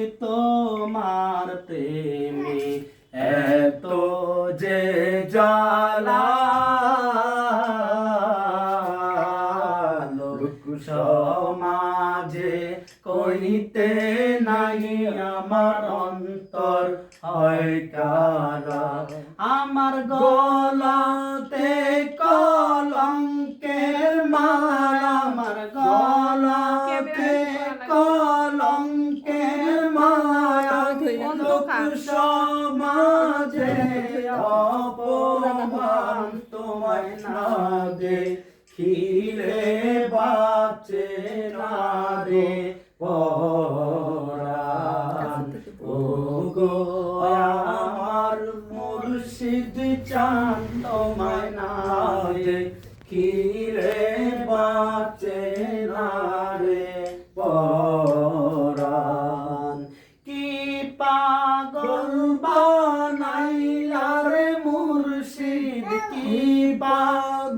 তোমার প্রেমে। এত যে জ্বালা। সমাজে কইতে নাই আমার অন্তর হয় কারা। আমার গলাতে কলঙ্কের সমাজে অপমান তোমায় না দে খিলে বাঁচে না রে ও গো আমার মুর্শিদ চান তোমায় না দে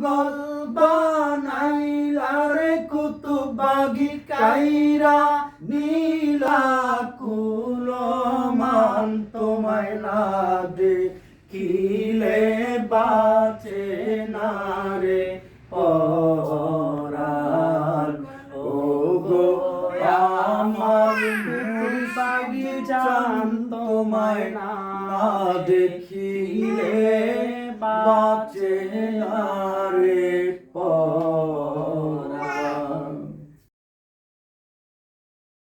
পাগল বানাইলা রে কুতুবাগি কাইরা নীলা কুলমান তোমায় দে কিলে বাঁচে না রে পরাণ? ও গো আমার মুর্শিদ জান তোমায় দেখিলে